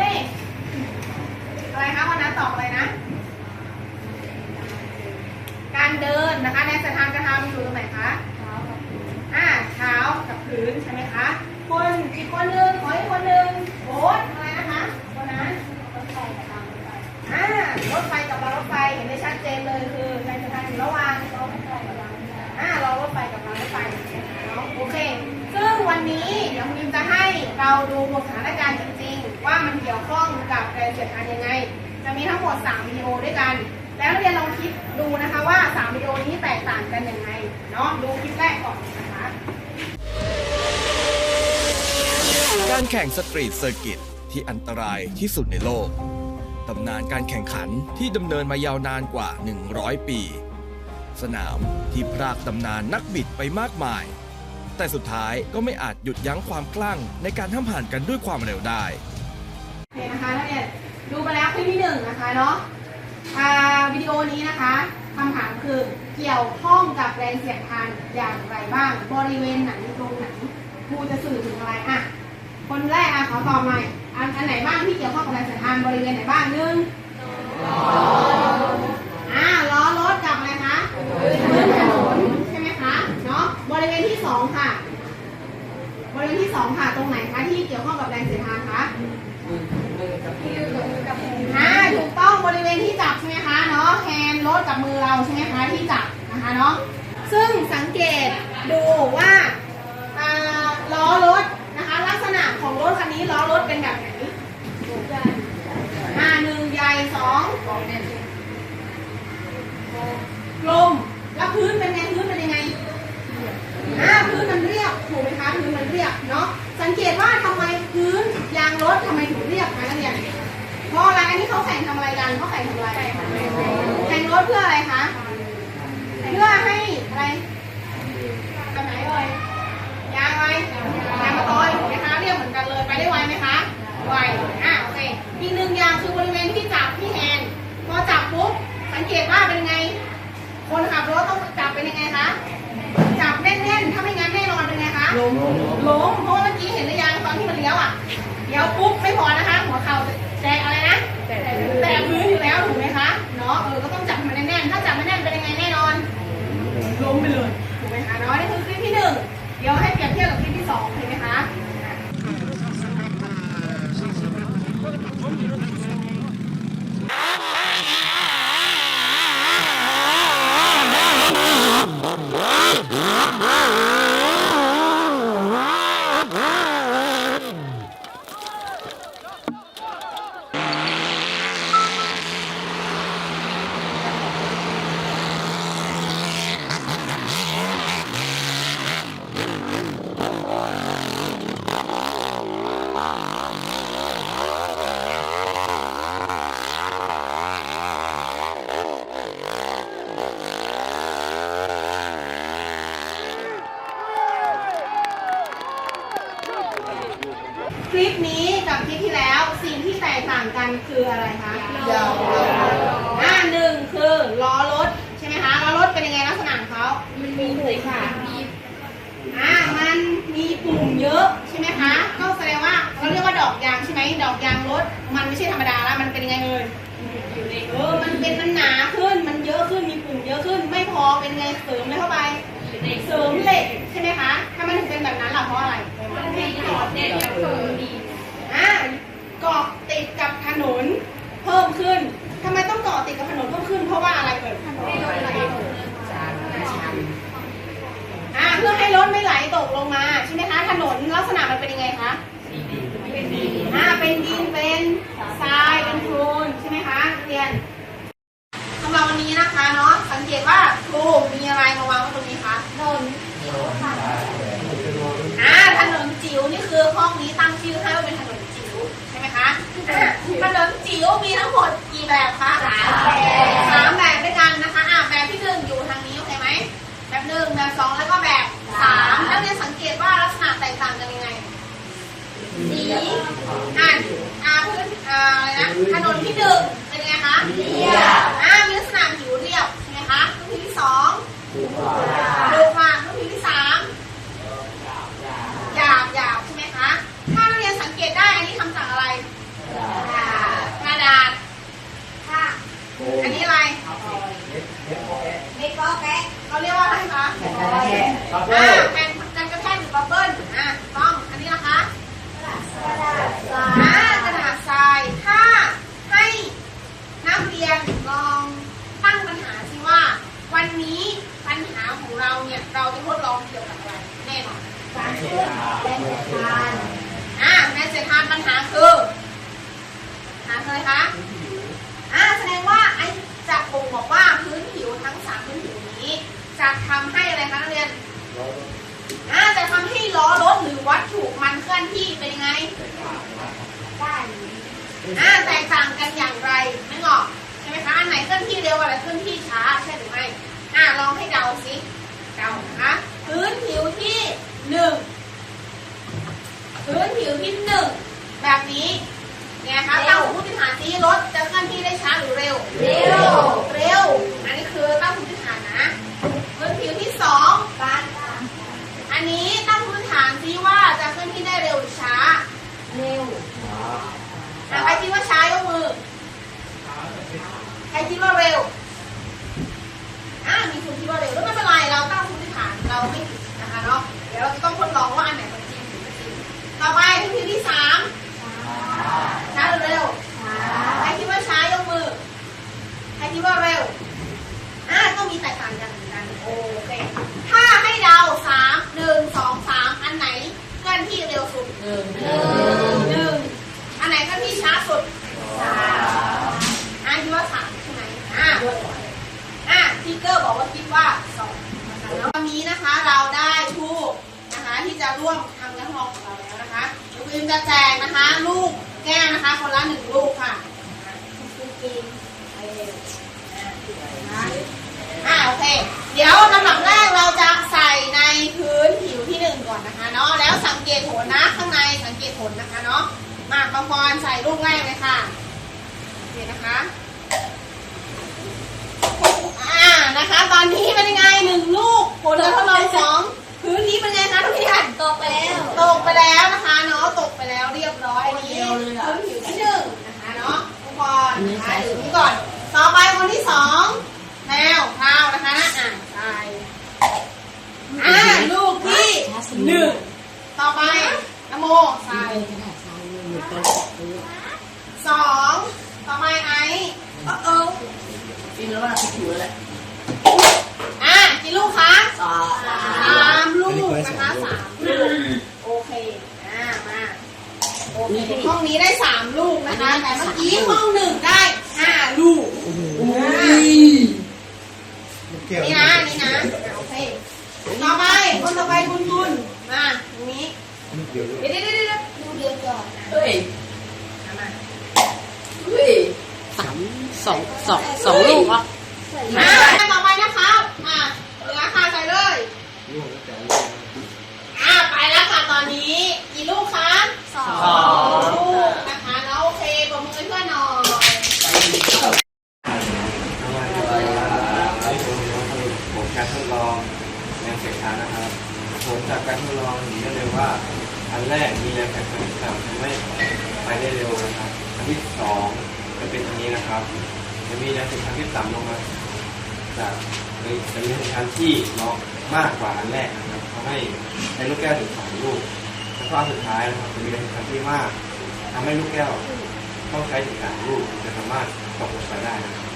น่อะไรคะวันนั้นตอบอะไรนะ การเดินนะคะในสถานกระทำอยู่ตรงไหนคะอ่าเท้ากับพื้นใช่ไหมคะ คนอีกคนหนึ่งขออีกคนหนึ่งโบ๊ทอะไรนะคะคนนั้นรถไฟกับรางรถไฟอ่ารถไฟกับรางรถไฟเห็นได้ชัดเจนเลยคือในสถานอยู่ระหว่างรถไฟกับรางรถไฟอ่ารอรถไฟกับรางรถไฟเนาะโอเค ซึ่งวันนี้เดี๋ยวคุณยิมจะให้เราดูบทสถานการณ์จริงๆว่า มันเกี่ยวข้องกับแรงเสียดทานยังไง จะมีทั้งหมด 3 วิดีโอด้วยกัน แล้วเรียนลองคิดดูนะคะว่า 3 วิดีโอนี้แตกต่างกันยังไงเนาะดูคลิปแรกก่อนนะคะการแข่งสตรีทเซอร์กิตที่อันตรายที่สุดในโลก ตำนานการแข่งขันที่ดำเนินมายาวนานกว่า 100 ปี สนามที่พรากตำนานนักบิดไปมากมาย แต่สุดท้ายก็ไม่อาจหยุดยั้งความคลั่งในการห้ามผ่านกันด้วยความเร็วได้ โอเคนะคะนักเรียนดูไปแล้วคลิปที่หนึ่งนะคะเนาะอ่าวิดีโอนี้นะคะคำถามคือเกี่ยวข้องกับแรงเสียดทานอย่างไรบ้าง บริเวณไหนตรงไหนครูจะสื่อถึงอะไรอะคนแรกอะขอตอบหน่อยอันอันไหนบ้างที่เกี่ยวข้องกับแรงเสียดทานบริเวณไหนบ้างหนึ่งอ่าล้อรถกับอะไรคะพื้นถนนใช่ไหมคะเนาะบริเวณที่สองค่ะ บริเวณที่สองค่ะตรงไหนคะที่เกี่ยวข้องกับแรงเสียดทานคะ ริเวณที่จับใช่ไหมคะเนาะแฮนด์รถกับมือเราใช่ไหมคะที่จับนะคะเนาะซึ่งสังเกตดูว่าล้อรถนะคะ ลักษณะของรถคันนี้ล้อรถเป็นแบบไหนอ่าหนึ่งใหญ่สองกลมแล้วพื้น คนขับรถต้องจับเป็นยังไงคะ จับแน่นๆ ถ้าไม่งั้นแน่นอนเป็นไงคะ ล้ม ล้ม เพราะว่าเมื่อกี้เห็นหรือยังตอนที่มันเลี้ยวอะ เลี้ยวปุ๊บไม่พอนะคะ หัวเข่าแตะอะไรนะ แตะพื้นอยู่แล้วถูกไหมคะ เนาะ เออ ก็ต้องจับให้มันแน่นๆ ถ้าจับไม่แน่นเป็นยังไงแน่นอน ล้มไปเลย ถูกไหมคะเนาะนี่คือคลิปที่หนึ่ง เดี๋ยวให้เปรียบเทียบกับคลิปที่สองเห็นไหมคะอะ คลิปนี้กับคลิปที่แล้วสิ่งที่แตกต่างกันคืออะไรคะอ่าหนึ่งคือล้อรถใช่ไหมคะล้อรถเป็นยังไงลักษณะของเขามันมีปุ่มค่ะมีอ่ามันมีปุ่มเยอะใช่ไหมคะก็แสดงว่าเราเรียกว่าดอกยางใช่ไหมดอกยางรถมันไม่ใช่ธรรมดาแล้วมันเป็นยังไงเอ่ยเออมันเป็นมันหนาขึ้นมันเยอะขึ้นมีปุ่มเยอะขึ้นไม่พอเป็นไงเสริมเลยเข้าไป เสริมเหล็กใช่ไหมคะ ถ้ามันถึงเป็นแบบนั้นล่ะเพราะอะไรอ่าเกาะติดกับถนนเพิ่มขึ้นทำไมต้องเกาะติดกับถนนเพิ่มขึ้น เพราะว่าอะไรเอ่ยอ่าเพื่อให้รถไม่ไหลตกลงมาใช่ไหมคะ ถนนลักษณะมันเป็นยังไงคะอ่าเป็นดินเป็นทรายเป็นโคลนใช่ไหมคะนักเรียนสำหรับวันนี้นะคะเนาะสังเกตว่าครูมีอะไรมาวางไว้ตรงนี้คะถนน อ่าถนนจิ๋วนี่คือห้องนี้ตั้งชื่อให้ว่าเป็นถนนจิ๋วใช่ไหมคะอ่าถนนจิ๋วมีทั้งหมดกี่แบบคะสามแบบสามแบบด้วยกันนะคะอ่าแบบที่หนึ่งอยู่ทางนี้โอเคไหมแบบหนึ่งแบบสองแล้วก็แบบสามแล้วเนี่ยสังเกตว่าลักษณะแตกต่างกันยังไงสีอ่าอ่าพื้น อ่าอะไรนะถนนที่หนึ่งเป็นยังไงคะเรียบอ่ามี วันนี้ปัญหาของเราเนี่ยเราจะทดลองเกี่ยวกับอะไรแน่นอนการเชื่อมแรงเสียดทานอ่าแรงเสียดทานปัญหาคือหาเลยรคะอ่าแสดงว่าไอ้จากบ่มบอกว่าพื้นผิวทั้งสามพื้นผิวนี้จะทำให้ พื้นผิวที่หนึ่งแบบนี้ไงคะตั้งสมมติฐานที่รถจะเคลื่อนที่ได้ช้าหรือเร็ว เร็ว เร็ว อันนี้คือตั้งสมมติฐานนะพื้นผิวที่สองการอันนี้ตั้งพื้นฐานซิว่าจะเคลื่อนที่ได้เร็วหรือช้า เร็ว อะใครคิดว่าช้ายกมือ ใครคิดว่าเร็ว อ่ามีคนคิดว่าเร็วแล้วไม่เป็นไร เราตั้งพื้นฐานเราไม่ผิดนะคะเนาะ เดี๋ยวเราจะต้องทดลองว่าอันไหนมันจริงหรือไม่จริง ต่อไปที่คิวที่สามช้าหรือเร็ว ใครคิดว่าช้ายกมือ ใครคิดว่าเร็ว อ่าก็มีแตกต่างกันเหมือนกันโอเค ถ้าให้เดาสามหนึ่งสองสามอันไหนเคลื่อนที่เร็วสุดหนึ่งหนึ่งอันไหนก็ที่ช้าสุดสามอะคิดว่าสามใช่ไหมอะอะทิกเกอร์บอกว่าคิดว่าสองนะคะแล้ววันนี้นะคะเราได้ผู้นะคะที่จะร่วมทำการทดลองของเราแล้วนะคะเดี๋ยวคุณจะแจกนะคะ ลูกแก้วนะคะ คนละหนึ่งลูกค่ะอะคุณกินไปเลยอะอะ โอเค เดี๋ยวลำดับแรกเราจะใส่ในพื้นผิวที่หนึ่งก่อนนะคะเนาะ แล้วสังเกตผลนะข้างในสังเกตผลนะคะเนาะ มาปังปอนใส่ลูกแรกเลยค่ะโอเคนะคะอ่านะคะ ตอนนี้เป็นยังไงหนึ่งลูกผลการทดลองสองพื้นนี้เป็นไงคะทุกท่านตกไปแล้ว ตกไปแล้วนะคะเนาะ ตกไปแล้วเรียบร้อยอันนี้พื้นผิวที่หนึ่งนะคะเนาะทุกคนนะคะอยู่นี้ก่อนต่อไปคนที่สองแมวข้าวนะคะอ่าใช่อ่าลูกที่หนึ่งต่อไปนโมใส่สองต่อไปไอซ์เออเออ กินแล้วมันผิวแล้วแหละอะกี่ลูกคะสาสามลูกนะคะสามลูกโอเคอ่ามาโอเคห้องนี้ได้สามลูกนะคะ แต่เมื่อกี้ห้องหนึ่งได้ห้าลูกอ่านี่นะนี่นะอะโอเคต่อไปคนต่อไปคุณคุณมาตรงนี้เดี๋ยวเดี๋ยวเดี๋ยวเดี๋ยวดูเดียวก่อนนะ เฮ้ย เอามา เฮ้ย สามสองสองสองลูกเหรอ อ่าต่อไปนะครับอ่าราคาใส่เลยอ่าไปแล้วค่ะตอนนี้กี่ลูกคะสองลูกนะคะแล้วโอเคปรบมือให้เพื่อนหน่อย ผลการทดลองแรงเสียดทานนะครับ ผลจากการทดลองเห็นได้เลยว่า อันแรกมีแรงเสียดทานต่ำทำให้ไปได้เร็วนะครับ อันที่สองจะเป็ นะครับจะมีแรงเสียดทานที่ต่ำลงมาจากในจะมีแรงเสียดทานที่เนาะมากกว่าอันแรกนะครับทำให้ใช้ลูกแก้วถึงสองลูกแล้วก็อันสุดท้ายนะครับจะมีแรงเสียดทานที่มากทำให้ลูกแก้วต้องใช้ถึงสามลูกจะสามารถตกลงไปได้นะครับ